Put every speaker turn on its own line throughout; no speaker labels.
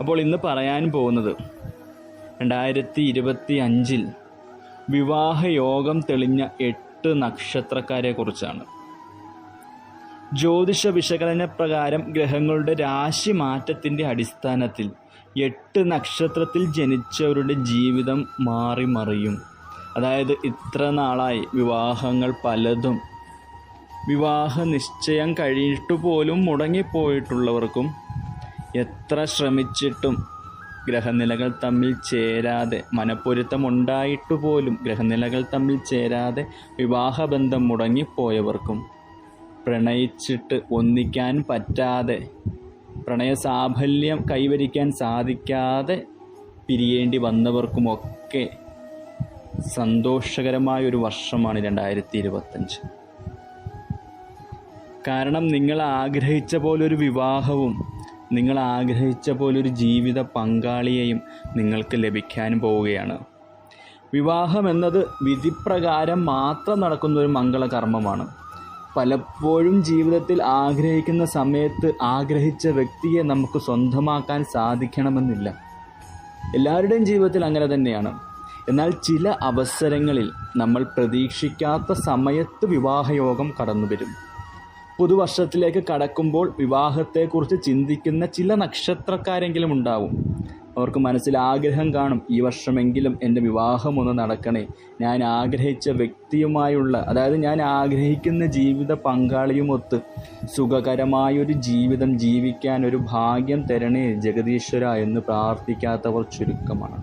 അപ്പോൾ ഇന്ന് പറയാൻ പോകുന്നത് രണ്ടായിരത്തി ഇരുപത്തി അഞ്ചിൽ വിവാഹയോഗം തെളിഞ്ഞ എട്ട് നക്ഷത്രക്കാരെ കുറിച്ചാണ്. ജ്യോതിഷ വിശകലന പ്രകാരം ഗ്രഹങ്ങളുടെ രാശി മാറ്റത്തിന്റെ അടിസ്ഥാനത്തിൽ എട്ട് നക്ഷത്രത്തിൽ ജനിച്ചവരുടെ ജീവിതം മാറി മറിയും. അതായത് ഇത്ര നാളായി വിവാഹങ്ങൾ പലതും വിവാഹ നിശ്ചയം കഴിഞ്ഞിട്ട് പോലും മുടങ്ങിപ്പോയിട്ടുള്ളവർക്കും എത്ര ശ്രമിച്ചിട്ടും ഗ്രഹനിലകൾ തമ്മിൽ ചേരാതെ മനപ്പൊരുത്തമുണ്ടായിട്ട് പോലും ഗ്രഹനിലകൾ തമ്മിൽ ചേരാതെ വിവാഹബന്ധം മുടങ്ങിപ്പോയവർക്കും പ്രണയിച്ചിട്ട് ഒന്നിക്കാൻ പറ്റാതെ പ്രണയ സാഫല്യം കൈവരിക്കാൻ സാധിക്കാതെ പിരിയേണ്ടി വന്നവർക്കുമൊക്കെ സന്തോഷകരമായ ഒരു വർഷമാണ് രണ്ടായിരത്തി ഇരുപത്തഞ്ച് കാരണം നിങ്ങൾ ആഗ്രഹിച്ച പോലൊരു വിവാഹവും നിങ്ങൾ ആഗ്രഹിച്ച പോലൊരു ജീവിത പങ്കാളിയെയും നിങ്ങൾക്ക് ലഭിക്കാൻ പോവുകയാണ്. വിവാഹം എന്നത് വിധിപ്രകാരം മാത്രം നടക്കുന്ന ഒരു മംഗളകർമ്മമാണ്. പലപ്പോഴും ജീവിതത്തിൽ ആഗ്രഹിക്കുന്ന സമയത്ത് ആഗ്രഹിച്ച വ്യക്തിയെ നമുക്ക് സ്വന്തമാക്കാൻ സാധിക്കണമെന്നില്ല. എല്ലാവരുടെയും ജീവിതത്തിൽ അങ്ങനെ തന്നെയാണ്. എന്നാൽ ചില അവസരങ്ങളിൽ നമ്മൾ പ്രതീക്ഷിക്കാത്ത സമയത്ത് വിവാഹയോഗം കടന്നു വരും പുതുവർഷത്തിലേക്ക് കടക്കുമ്പോൾ വിവാഹത്തെക്കുറിച്ച് ചിന്തിക്കുന്ന ചില നക്ഷത്രക്കാരെങ്കിലും ഉണ്ടാവും. അവർക്ക് മനസ്സിൽ ആഗ്രഹം കാണും ഈ വർഷമെങ്കിലും എന്റെ വിവാഹമൊന്ന് നടക്കണേ. ഞാൻ ആഗ്രഹിച്ച വ്യക്തിയുമായുള്ള അതായത് ഞാൻ ആഗ്രഹിക്കുന്ന ജീവിത പങ്കാളിയുമൊത്ത് സുഖകരമായൊരു ജീവിതം ജീവിക്കാൻ ഒരു ഭാഗ്യം തരണേ ജഗദീശ്വര എന്ന് പ്രാർത്ഥിക്കാത്തവർ ചുരുക്കമാണ്.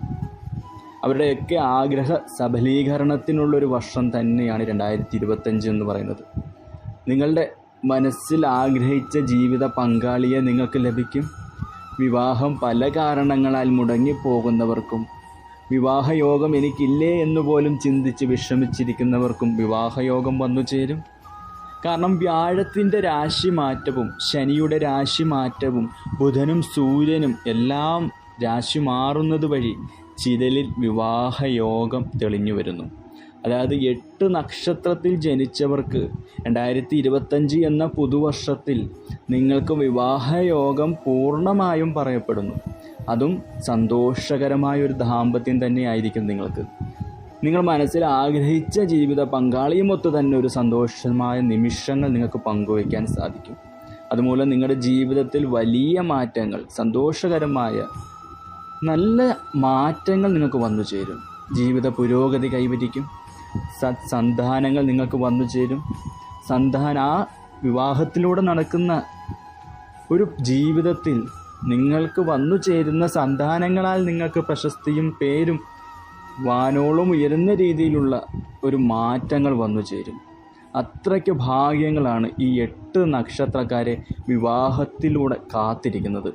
അവരുടെയൊക്കെ ആഗ്രഹ സബലീകരണത്തിനുള്ളൊരു വർഷം തന്നെയാണ് രണ്ടായിരത്തി ഇരുപത്തഞ്ച് എന്ന് പറയുന്നത്. നിങ്ങളുടെ മനസ്സിൽ ആഗ്രഹിച്ച ജീവിത പങ്കാളിയെ നിങ്ങൾക്ക് ലഭിക്കും. വിവാഹം പല കാരണങ്ങളാൽ മുടങ്ങിപ്പോകുന്നവർക്കും വിവാഹയോഗം എനിക്കില്ലേ എന്ന് പോലും ചിന്തിച്ച് വിഷമിച്ചിരിക്കുന്നവർക്കും വിവാഹയോഗം വന്നു ചേരും. കാരണം വ്യാഴത്തിന്റെ രാശി മാറ്റവും ശനിയുടെ രാശി മാറ്റവും ബുധനും സൂര്യനും എല്ലാം രാശി മാറുന്നത് വഴി ചിതലിൽ വിവാഹയോഗം തെളിഞ്ഞു വരുന്നു. അതായത് എട്ട് നക്ഷത്രത്തിൽ ജനിച്ചവർക്ക് രണ്ടായിരത്തി ഇരുപത്തഞ്ച് എന്ന പുതുവർഷത്തിൽ നിങ്ങൾക്ക് വിവാഹയോഗം പൂർണമായും പറയപ്പെടുന്നു. അതും സന്തോഷകരമായ ഒരു ദാമ്പത്യം തന്നെയായിരിക്കും നിങ്ങൾക്ക്. നിങ്ങൾ മനസ്സിൽ ആഗ്രഹിച്ച ജീവിത പങ്കാളിയുമൊത്ത് തന്നെ ഒരു സന്തോഷമായ നിമിഷങ്ങൾ നിങ്ങൾക്ക് പങ്കുവയ്ക്കാൻ സാധിക്കും. അതുമൂലം നിങ്ങളുടെ ജീവിതത്തിൽ വലിയ മാറ്റങ്ങൾ സന്തോഷകരമായ നല്ല മാറ്റങ്ങൾ നിങ്ങൾക്ക് വന്നു ചേരും. ജീവിത പുരോഗതി കൈവരിക്കും. സന്താനങ്ങൾ നിങ്ങൾക്ക് വന്നു ചേരും. സന്താന ആ വിവാഹത്തിലൂടെ നടക്കുന്ന ഒരു ജീവിതത്തിൽ നിങ്ങൾക്ക് വന്നു ചേരുന്ന സന്താനങ്ങളാൽ നിങ്ങൾക്ക് പ്രശസ്തിയും പേരും വാനോളം ഉയരുന്ന രീതിയിലുള്ള ഒരു മാറ്റങ്ങൾ വന്നു ചേരും. അത്രയ്ക്ക് ഭാഗ്യങ്ങളാണ് ഈ എട്ട് നക്ഷത്രക്കാരെ വിവാഹത്തിലൂടെ കാത്തിരിക്കുന്നത്.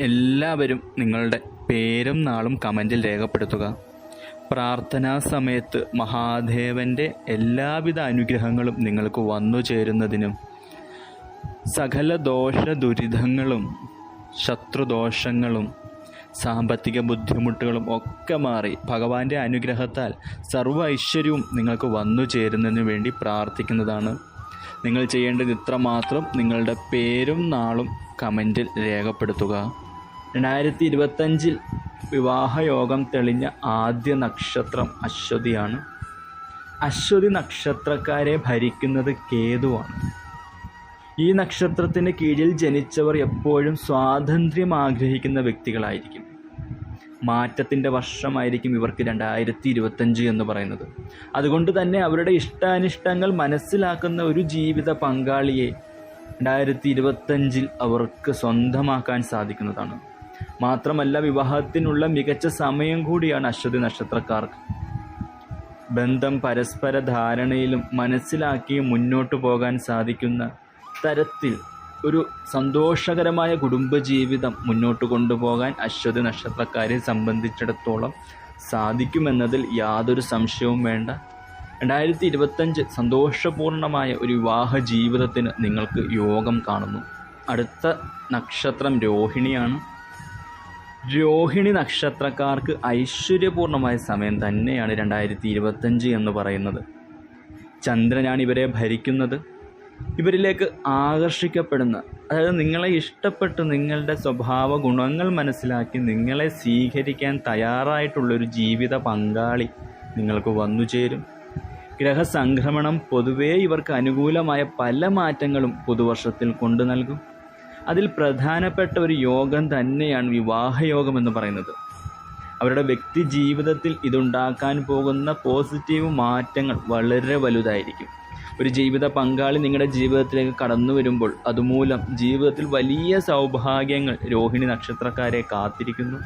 എല്ലാവരും നിങ്ങളുടെ പേരും നാളും കമന്റിൽ രേഖപ്പെടുത്തുക. പ്രാർത്ഥനാ സമയത്ത് മഹാദേവന്റെ എല്ലാവിധ അനുഗ്രഹങ്ങളും നിങ്ങൾക്ക് വന്നു ചേരുന്നതിനും സകല ദോഷ ദുരിതങ്ങളും ശത്രുദോഷങ്ങളും സാമ്പത്തിക ബുദ്ധിമുട്ടുകളും ഒക്കെ മാറി ഭഗവാന്റെ അനുഗ്രഹത്താൽ സർവ ഐശ്വര്യവും നിങ്ങൾക്ക് വന്നു ചേരുന്നതിന് വേണ്ടി പ്രാർത്ഥിക്കുന്നതാണ്. നിങ്ങൾ ചെയ്യേണ്ടത് ഇത്ര മാത്രം നിങ്ങളുടെ പേരും നാളും കമന്റിൽ രേഖപ്പെടുത്തുക. രണ്ടായിരത്തി ഇരുപത്തഞ്ചിൽ വിവാഹയോഗം തെളിഞ്ഞ ആദ്യ നക്ഷത്രം അശ്വതിയാണ്. അശ്വതി നക്ഷത്രക്കാരെ ഭരിക്കുന്നത് കേതുവാണ്. ഈ നക്ഷത്രത്തിന് കീഴിൽ ജനിച്ചവർ എപ്പോഴും സ്വാതന്ത്ര്യം ആഗ്രഹിക്കുന്ന വ്യക്തികളായിരിക്കും. മാറ്റത്തിന്റെ വർഷമായിരിക്കും ഇവർക്ക് രണ്ടായിരത്തി ഇരുപത്തഞ്ച് എന്ന് പറയുന്നത്. അതുകൊണ്ട് തന്നെ അവരുടെ ഇഷ്ടാനിഷ്ടങ്ങൾ മനസ്സിലാക്കുന്ന ഒരു ജീവിത പങ്കാളിയെ രണ്ടായിരത്തി ഇരുപത്തഞ്ചിൽ അവർക്ക് സ്വന്തമാക്കാൻ സാധിക്കുന്നതാണ്. മാത്രമല്ല വിവാഹത്തിനുള്ള മികച്ച സമയം കൂടിയാണ് അശ്വതി നക്ഷത്രക്കാർക്ക്. ബന്ധം പരസ്പര ധാരണയിലും മനസ്സിലാക്കി മുന്നോട്ടു പോകാൻ സാധിക്കുന്ന തരത്തിൽ ഒരു സന്തോഷകരമായ കുടുംബജീവിതം മുന്നോട്ട് കൊണ്ടുപോകാൻ അശ്വതി നക്ഷത്രക്കാരെ സംബന്ധിച്ചിടത്തോളം സാധിക്കുമെന്നതിൽ യാതൊരു സംശയവും വേണ്ട. രണ്ടായിരത്തി ഇരുപത്തഞ്ച് സന്തോഷപൂർണമായ ഒരു വിവാഹ ജീവിതത്തിന് നിങ്ങൾക്ക് യോഗം കാണുന്നു. അടുത്ത നക്ഷത്രം രോഹിണിയാണ്. രോഹിണി നക്ഷത്രക്കാർക്ക് ഐശ്വര്യപൂർണമായ സമയം തന്നെയാണ് രണ്ടായിരത്തി ഇരുപത്തഞ്ച് എന്ന് പറയുന്നത്. ചന്ദ്രനാണ് ഇവരെ ഭരിക്കുന്നത്. ഇവരിലേക്ക് ആകർഷിക്കപ്പെടുന്ന അതായത് നിങ്ങളെ ഇഷ്ടപ്പെട്ട് നിങ്ങളുടെ സ്വഭാവ ഗുണങ്ങൾ മനസ്സിലാക്കി നിങ്ങളെ സ്വീകരിക്കാൻ തയ്യാറായിട്ടുള്ളൊരു ജീവിത പങ്കാളി നിങ്ങൾക്ക് വന്നു ചേരും. ഗ്രഹസംക്രമണം പൊതുവേ ഇവർക്ക് അനുകൂലമായ പല മാറ്റങ്ങളും പുതുവർഷത്തിൽ കൊണ്ടു നൽകും. അതിൽ പ്രധാനപ്പെട്ട ഒരു യോഗം തന്നെയാണ് വിവാഹയോഗം എന്ന് പറയുന്നത്. അവരുടെ വ്യക്തി ജീവിതത്തിൽ ഇതുണ്ടാക്കാൻ പോകുന്ന പോസിറ്റീവ് മാറ്റങ്ങൾ വളരെ വലുതായിരിക്കും. ഒരു ജീവിത പങ്കാളി നിങ്ങളുടെ ജീവിതത്തിലേക്ക് കടന്നു വരുമ്പോൾ അതുമൂലം ജീവിതത്തിൽ വലിയ സൗഭാഗ്യങ്ങൾ രോഹിണി നക്ഷത്രക്കാരെ കാത്തിരിക്കുന്നു.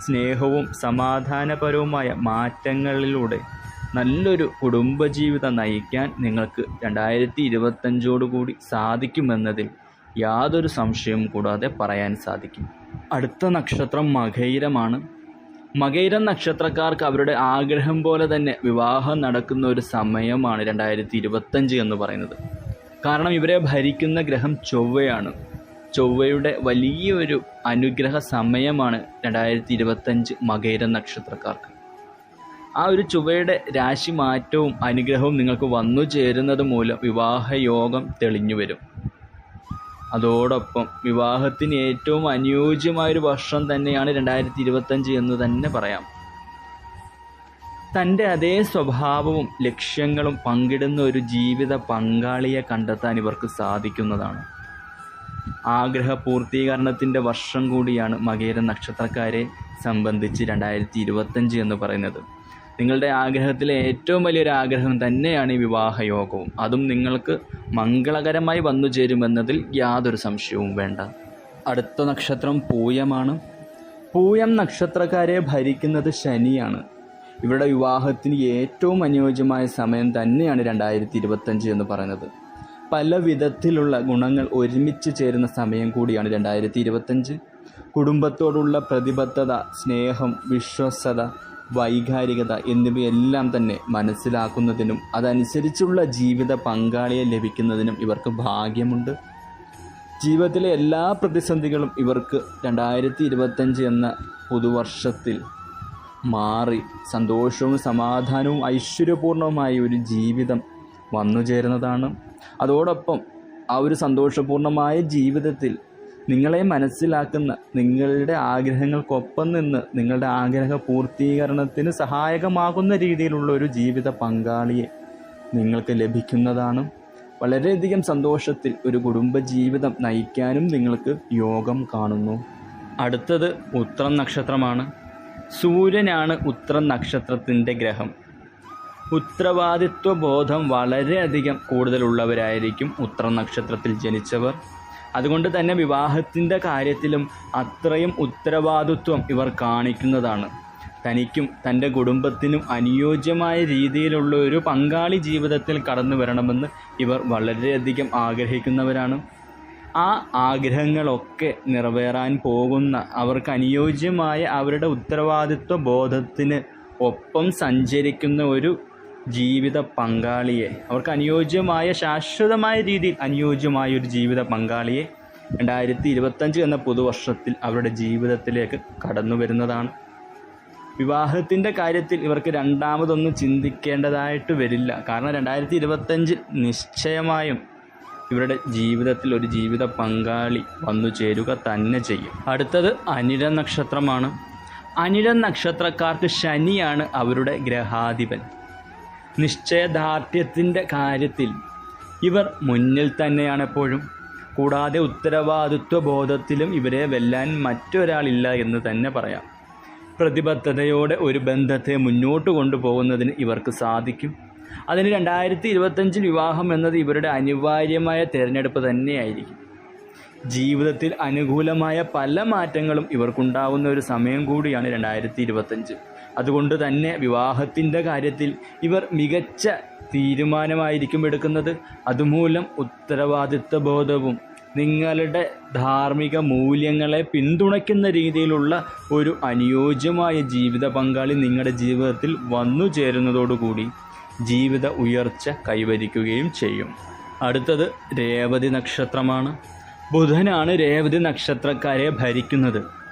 സ്നേഹവും സമാധാനപരവുമായ മാറ്റങ്ങളിലൂടെ നല്ലൊരു കുടുംബജീവിതം നയിക്കാൻ നിങ്ങൾക്ക് രണ്ടായിരത്തി ഇരുപത്തഞ്ചോടുകൂടി സാധിക്കുമെന്നതിൽ യാതൊരു സംശയവും കൂടാതെ പറയാൻ സാധിക്കും. അടുത്ത നക്ഷത്രം മകൈരമാണ്. മകൈരം നക്ഷത്രക്കാർക്ക് അവരുടെ ആഗ്രഹം പോലെ തന്നെ വിവാഹം നടക്കുന്ന ഒരു സമയമാണ് രണ്ടായിരത്തി ഇരുപത്തഞ്ച് എന്ന് പറയുന്നത്. കാരണം ഇവരെ ഭരിക്കുന്ന ഗ്രഹം ചൊവ്വയാണ്. ചൊവ്വയുടെ വലിയൊരു അനുഗ്രഹ സമയമാണ് രണ്ടായിരത്തി ഇരുപത്തഞ്ച് മകൈര നക്ഷത്രക്കാർക്ക്. ആ ഒരു ചൊവ്വയുടെ രാശി മാറ്റവും അനുഗ്രഹവും നിങ്ങൾക്ക് വന്നു ചേരുന്നത് മൂലം വിവാഹയോഗം തെളിഞ്ഞു വരും. അതോടൊപ്പം വിവാഹത്തിന് ഏറ്റവും അനുയോജ്യമായ ഒരു വർഷം തന്നെയാണ് രണ്ടായിരത്തി ഇരുപത്തഞ്ച് എന്ന് തന്നെ പറയാം. തന്റെ അതേ സ്വഭാവവും ലക്ഷ്യങ്ങളും പങ്കിടുന്ന ഒരു ജീവിത പങ്കാളിയെ കണ്ടെത്താൻ ഇവർക്ക് സാധിക്കുന്നതാണ്. ആഗ്രഹ പൂർത്തീകരണത്തിന്റെ വർഷം കൂടിയാണ് മകേര നക്ഷത്രക്കാരെ സംബന്ധിച്ച് രണ്ടായിരത്തി ഇരുപത്തഞ്ച് എന്ന് പറയുന്നത്. നിങ്ങളുടെ ആഗ്രഹത്തിലെ ഏറ്റവും വലിയൊരു ആഗ്രഹം തന്നെയാണ് ഈ വിവാഹയോഗവും അതും നിങ്ങൾക്ക് മംഗളകരമായി വന്നു ചേരുമെന്നതിൽ യാതൊരു സംശയവും വേണ്ട. അടുത്ത നക്ഷത്രം പൂയമാണ്. പൂയം നക്ഷത്രക്കാരെ ഭരിക്കുന്നത് ശനിയാണ്. ഇവരുടെ വിവാഹത്തിന് ഏറ്റവും അനുയോജ്യമായ സമയം തന്നെയാണ് രണ്ടായിരത്തി ഇരുപത്തഞ്ച് എന്ന് പറയുന്നത്. പല വിധത്തിലുള്ള ഗുണങ്ങൾ ഒരുമിച്ച് ചേരുന്ന സമയം കൂടിയാണ് രണ്ടായിരത്തി ഇരുപത്തഞ്ച് കുടുംബത്തോടുള്ള പ്രതിബദ്ധത സ്നേഹം വിശ്വസ്തത വൈകാരികത എന്നിവയെല്ലാം തന്നെ മനസ്സിലാക്കുന്നതിനും അതനുസരിച്ചുള്ള ജീവിത പങ്കാളിയെ ലഭിക്കുന്നതിനും ഇവർക്ക് ഭാഗ്യമുണ്ട്. ജീവിതത്തിലെ എല്ലാ പ്രതിസന്ധികളും ഇവർക്ക് രണ്ടായിരത്തി ഇരുപത്തഞ്ച് എന്ന പുതുവർഷത്തിൽ മാറി സന്തോഷവും സമാധാനവും ഐശ്വര്യപൂർണവുമായ ഒരു ജീവിതം വന്നു ചേരുന്നതാണ് അതോടൊപ്പം ആ ഒരു സന്തോഷപൂർണമായ ജീവിതത്തിൽ നിങ്ങളെ മനസ്സിലാക്കുന്ന നിങ്ങളുടെ ആഗ്രഹങ്ങൾക്കൊപ്പം നിന്ന് നിങ്ങളുടെ ആഗ്രഹ പൂർത്തീകരണത്തിന് സഹായകമാകുന്ന രീതിയിലുള്ള ഒരു ജീവിത പങ്കാളിയെ നിങ്ങൾക്ക് ലഭിക്കുന്നതാണ്. വളരെയധികം സന്തോഷത്തിൽ ഒരു കുടുംബ ജീവിതം നയിക്കാനും നിങ്ങൾക്ക് യോഗം കാണുന്നു. അടുത്തത് ഉത്രം നക്ഷത്രമാണ്. സൂര്യനാണ് ഉത്രം നക്ഷത്രത്തിന്റെ ഗ്രഹം. ഉത്തരവാദിത്വ ബോധം വളരെയധികം കൂടുതലുള്ളവരായിരിക്കും ഉത്രം നക്ഷത്രത്തിൽ ജനിച്ചവർ. അതുകൊണ്ട് തന്നെ വിവാഹത്തിന്റെ കാര്യത്തിലും അത്രയും ഉത്തരവാദിത്വം ഇവർ കാണിക്കുന്നതാണ്. തനിക്കും തന്റെ കുടുംബത്തിനും അനുയോജ്യമായ രീതിയിലുള്ള ഒരു പങ്കാളി ജീവിതത്തിൽ കടന്നു വരണമെന്ന് ഇവർ വളരെയധികം ആഗ്രഹിക്കുന്നവരാണ്. ആ ആഗ്രഹങ്ങളൊക്കെ നിറവേറാൻ പോകുന്ന അവർക്ക് അനുയോജ്യമായ അവരുടെ ഉത്തരവാദിത്വ ബോധത്തിന് ഒപ്പം സഞ്ചരിക്കുന്ന ഒരു ജീവിത പങ്കാളിയെ. അവർക്ക് അനുയോജ്യമായ ശാശ്വതമായ രീതിയിൽ അനുയോജ്യമായ ഒരു ജീവിത പങ്കാളിയെ രണ്ടായിരത്തി ഇരുപത്തഞ്ച് എന്ന പുതുവർഷത്തിൽ അവരുടെ ജീവിതത്തിലേക്ക് കടന്നു വരുന്നതാണ്. വിവാഹത്തിന്റെ കാര്യത്തിൽ ഇവർക്ക് രണ്ടാമതൊന്നും ചിന്തിക്കേണ്ടതായിട്ട് വരില്ല. കാരണം രണ്ടായിരത്തി ഇരുപത്തഞ്ചിൽ നിശ്ചയമായും ഇവരുടെ ജീവിതത്തിൽ ഒരു ജീവിത പങ്കാളി വന്നു ചേരുക തന്നെ ചെയ്യും. അടുത്തത് അനിര നക്ഷത്രമാണ്. അനിര നക്ഷത്രക്കാർക്ക് ശനിയാണ് അവരുടെ ഗ്രഹാധിപൻ. നിശ്ചയദാർഢ്യത്തിന്റെ കാര്യത്തിൽ ഇവർ മുന്നിൽ തന്നെയാണ് എപ്പോഴും കൂടാതെ ഉത്തരവാദിത്വ ബോധത്തിലും ഇവരെ വെല്ലാൻ മറ്റൊരാളില്ല എന്ന് തന്നെ പറയാം. പ്രതിബദ്ധതയോടെ ഒരു ബന്ധത്തെ മുന്നോട്ട് കൊണ്ടുപോകുന്നതിന് ഇവർക്ക് സാധിക്കും. അതിന് രണ്ടായിരത്തി ഇരുപത്തഞ്ചിൽ വിവാഹം എന്നത് ഇവരുടെ അനിവാര്യമായ തിരഞ്ഞെടുപ്പ് തന്നെയായിരിക്കും. ജീവിതത്തിൽ അനുകൂലമായ പല മാറ്റങ്ങളും ഇവർക്കുണ്ടാവുന്ന ഒരു സമയം കൂടിയാണ് രണ്ടായിരത്തി ഇരുപത്തഞ്ച് അതുകൊണ്ട് തന്നെ വിവാഹത്തിന്റെ കാര്യത്തിൽ ഇവർ മികച്ച തീരുമാനമായിരിക്കും എടുക്കുന്നത്. അതുമൂലം ഉത്തരവാദിത്വ ബോധവും നിങ്ങളുടെ ധാർമ്മിക മൂല്യങ്ങളെ പിന്തുണയ്ക്കുന്ന രീതിയിലുള്ള ഒരു അനുയോജ്യമായ ജീവിത പങ്കാളി നിങ്ങളുടെ ജീവിതത്തിൽ വന്നു ചേരുന്നതോടുകൂടി ജീവിത ഉയർച്ച കൈവരിക്കുകയും ചെയ്യും. അടുത്തത് രേവതി നക്ഷത്രമാണ്. ബുധനാണ് രേവതി നക്ഷത്രക്കാരെ ഭരിക്കുന്നത്.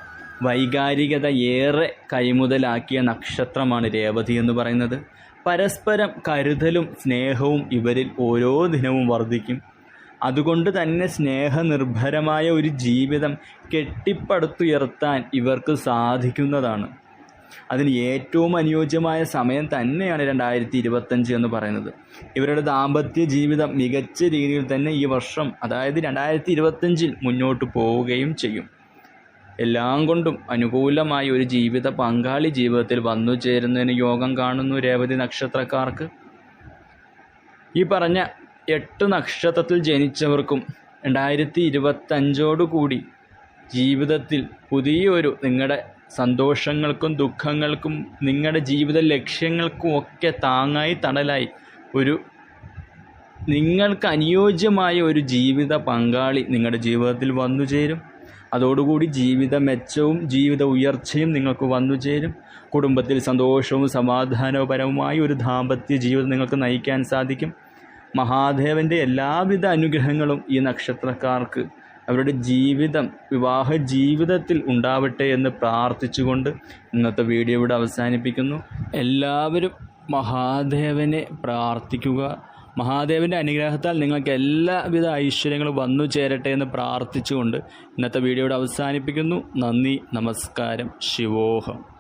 വൈകാരികത ഏറെ കൈമുതലാക്കിയ നക്ഷത്രമാണ് രേവതി എന്ന് പറയുന്നത്. പരസ്പരം കരുതലും സ്നേഹവും ഇവരിൽ ഓരോ ദിനവും വർദ്ധിക്കും. അതുകൊണ്ട് തന്നെ സ്നേഹനിർഭരമായ ഒരു ജീവിതം കെട്ടിപ്പടുത്തുയർത്താൻ ഇവർക്ക് സാധിക്കുന്നതാണ്. അതിന് ഏറ്റവും അനുയോജ്യമായ സമയം തന്നെയാണ് രണ്ടായിരത്തി ഇരുപത്തഞ്ച് എന്ന് പറയുന്നത്. ഇവരുടെ ദാമ്പത്യ ജീവിതം മികച്ച രീതിയിൽ തന്നെ ഈ വർഷം അതായത് രണ്ടായിരത്തി ഇരുപത്തഞ്ചിൽ മുന്നോട്ട് പോവുകയും ചെയ്യും. എല്ലാം കൊണ്ടും അനുകൂലമായ ഒരു ജീവിത പങ്കാളി ജീവിതത്തിൽ വന്നു ചേരുന്നതിന് യോഗം കാണുന്നു രേവതി നക്ഷത്രക്കാർക്ക്. ഈ പറഞ്ഞ എട്ട് നക്ഷത്രത്തിൽ ജനിച്ചവർക്കും രണ്ടായിരത്തി ഇരുപത്തഞ്ചോടുകൂടി ജീവിതത്തിൽ പുതിയൊരു നിങ്ങളുടെ സന്തോഷങ്ങൾക്കും ദുഃഖങ്ങൾക്കും നിങ്ങളുടെ ജീവിത ലക്ഷ്യങ്ങൾക്കും ഒക്കെ താങ്ങായി തണലായി ഒരു നിങ്ങൾക്ക് അനുയോജ്യമായ ഒരു ജീവിത പങ്കാളി നിങ്ങളുടെ ജീവിതത്തിൽ വന്നു ചേരും. അതോടുകൂടി ജീവിത മെച്ചവും ജീവിത ഉയർച്ചയും നിങ്ങൾക്ക് വന്നു ചേരും. കുടുംബത്തിൽ സന്തോഷവും സമാധാനപരവുമായ ഒരു ദാമ്പത്യ ജീവിതം നിങ്ങൾക്ക് നയിക്കാൻ സാധിക്കും. മഹാദേവന്റെ എല്ലാവിധ അനുഗ്രഹങ്ങളും ഈ നക്ഷത്രക്കാർക്ക് അവരുടെ ജീവിതം വിവാഹ ജീവിതത്തിൽ ഉണ്ടാവട്ടെ എന്ന് പ്രാർത്ഥിച്ചുകൊണ്ട് ഇന്നത്തെ വീഡിയോ ഇവിടെ അവസാനിപ്പിക്കുന്നു. എല്ലാവരും മഹാദേവനെ പ്രാർത്ഥിക്കുക. മഹാദേവന്റെ അനുഗ്രഹത്താൽ നിങ്ങൾക്ക് എല്ലാവിധ ഐശ്വര്യങ്ങളും വന്നു ചേരട്ടെ എന്ന് പ്രാർത്ഥിച്ചുകൊണ്ട് ഇന്നത്തെ വീഡിയോയുടെ അവസാനിപ്പിക്കുന്നു. നന്ദി നമസ്കാരം. ശിവോഹം.